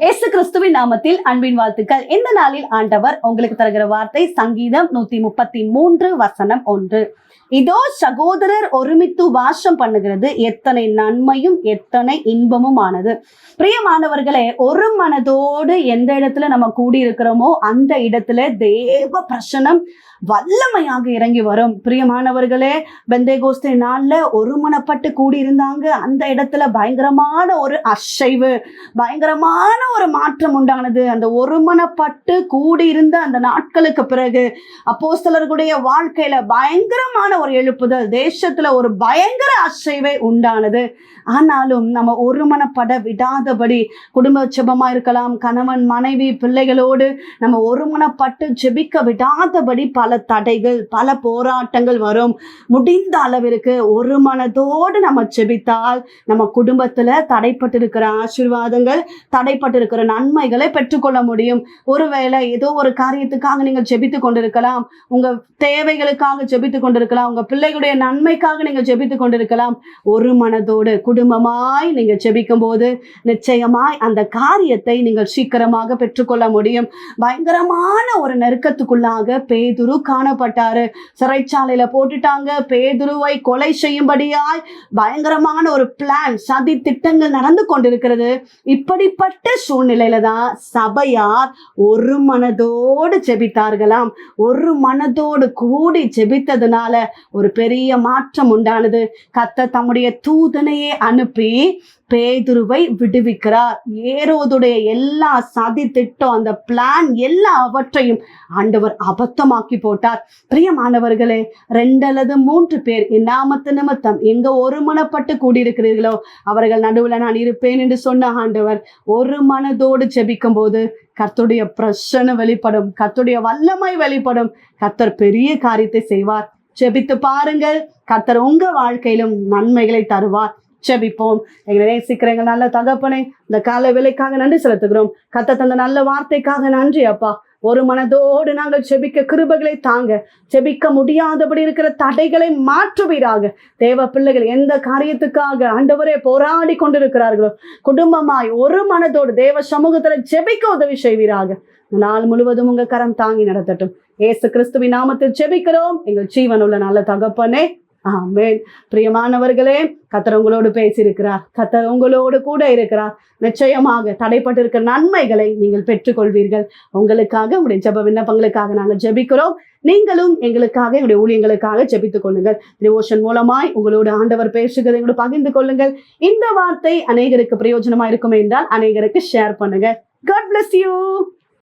இயேசு கிறிஸ்துவின் நாமத்தில் அன்பின் வாழ்த்துக்கள். இந்த நாளில் ஆண்டவர் உங்களுக்கு தருகிற வார்த்தை சங்கீதம் நூத்தி முப்பத்தி மூன்று வசனம் ஒன்று. இதோ சகோதரர் ஒருமித்து வாசம் பண்ணுகிறது. எத்தனை நன்மையும் எத்தனை இன்பமும் ஆனது பிரியமானவர்களே ஒரு மனதோடு எந்த இடத்துல நம்ம கூடி இருக்கிறோமோ அந்த இடத்துல தேவ பிரசனம் வல்லமையாக இறங்கி வரும். பிரியமானவர்களே பெந்தேகோஸ்தே நாள்ல ஒருமனப்பட்டு கூடி இருந்தாங்க அந்த இடத்துல பயங்கரமான ஒரு அசைவு பயங்கரமான ஒரு மாற்றம் உண்டானது. அந்த ஒருமனப்பட்டு கூடி இருந்த அந்த நாட்களுக்கு பிறகு அப்போ அப்போஸ்தலர்களுடைய வாழ்க்கையில பயங்கரமான ஒரு எழுப்புதல் தேசத்துல ஒரு பயங்கர அசைவை உண்டானது. ஆனாலும் நம்ம ஒருமனப்பட விடாதபடி குடும்ப ஜெபமா இருக்கலாம் கணவன் மனைவி பிள்ளைகளோடு நம்ம ஒருமனப்பட்டு ஜெபிக்க விடாதபடி பல தடைகள் பல போராட்டங்கள் வரும். முடிந்த அளவிற்கு ஒரு மனதோடு நம்ம ஜெபித்தால் நம்ம குடும்பத்துல தடைப்பட்டிருக்கிற ஆசீர்வாதங்கள் தடைப்பட்டிருக்கிற நன்மைகளை பெற்றுக்கொள்ள முடியும். ஒருவேளை ஏதோ ஒரு காரியத்துக்காக நீங்கள் ஜெபித்து கொண்டிருக்கலாம் உங்க தேவைகளுக்காக ஜெபித்து கொண்டிருக்கலாம் உங்க பிள்ளைகளுடைய நன்மைக்காக நீங்க ஜெபித்து கொண்டிருக்கலாம். ஒரு மனதோடு குடும்பமாய் நீங்க ஜெபிக்கும் போது நிச்சயமாய் அந்த காரியத்தை நீங்கள் சீக்கிரமாக பெற்றுக்கொள்ள முடியும். பயங்கரமான ஒரு நெருக்கத்துக்குள்ளாக பேதுரு காணப்பட்டாரு. சிறைச்சாலையில போட்டுட்டாங்க. பேதுருவை கொலை செய்யும்படியாய் பயங்கரமான ஒரு பிளான் சதி திட்டங்கள் நடந்து கொண்டிருக்கிறது. இப்படிப்பட்ட சூழ்நிலையில தான் சபையார் ஒரு மனதோடு ஜெபித்தார்களாம். ஒரு மனதோடு கூடி ஜெபித்ததுனால ஒரு பெரிய மாற்றம் உண்டானது. கத்த தம்முடைய தூதனையே அனுப்பி பேதுருவை விடுவிக்கிறார். ஏரோதுடைய எல்லா சதி திட்டம் அந்த பிளான் எல்லா அவற்றையும் ஆண்டவர் அபத்தமாக்கி போட்டார். பிரியமானவர்களே ரெண்டு அல்லது மூன்று பேர் இந்நாமத்து நிமித்தம் எங்க ஒருமனப்பட்டு கூடியிருக்கிறீர்களோ அவர்கள் நடுவுல நான் இருப்பேன் என்று சொன்ன ஆண்டவர் ஒரு மனதோடு ஜெபிக்கும் போது கர்த்துடைய பிரச்சனை வெளிப்படும் கர்த்துடைய வல்லமை வெளிப்படும். கர்த்தர் பெரிய காரியத்தை செய்வார். ஜெபித்து பாருங்கள். கர்த்தர் உங்க வாழ்க்கையிலும் நன்மைகளை தருவார். ஜெபிப்போம் எங்களை நேசிக்கிற எங்க நல்ல தகப்பனை இந்த கால விலைக்காக நன்றி செலுத்துகிறோம். கத்த தந்த நல்ல வார்த்தைக்காக நன்றி அப்பா. ஒரு மனதோடு நாங்கள் செபிக்க கிருபைகளை தாங்க. செபிக்க முடியாதபடி இருக்கிற தடைகளை மாற்றுவீராக. தேவ பிள்ளைகள் எந்த காரியத்துக்காக ஆண்டவரே போராடி கொண்டிருக்கிறார்களோ குடும்பமாய் ஒரு மனதோடு தேவ சமூகத்துல ஜெபிக்க உதவி செய்வீராக. நாள் முழுவதும் உங்க கரம் தாங்கி நடத்தட்டும். ஏசு கிறிஸ்துவின் நாமத்தில் ஜெபிக்கிறோம். எங்கள் ஜீவனுள்ள நல்ல தகப்பனே. ஆமேன். பிரியமானவர்களே கத்தர் உங்களோடு பேசியிருக்கிறார். கத்தர் உங்களோடு கூட இருக்கிறார். நிச்சயமாக தடைப்பட்டிருக்கிற நன்மைகளை நீங்கள் பெற்றுக்கொள்வீர்கள். உங்களுக்காக உங்களுடைய ஜெப விண்ணப்பங்களுக்காக நாங்கள் ஜெபிக்கிறோம். நீங்களும் எங்களுக்காக எங்களுடைய ஊழியங்களுக்காக ஜெபித்துக் கொள்ளுங்கள். டிவோஷன் மூலமாய் உங்களோட ஆண்டவர் பேசுகிறதை எங்களோட பகிர்ந்து கொள்ளுங்கள். இந்த வார்த்தை அநேகருக்கு பிரயோஜனமா இருக்கும் என்றால் அநேகருக்கு ஷேர் பண்ணுங்க. God bless you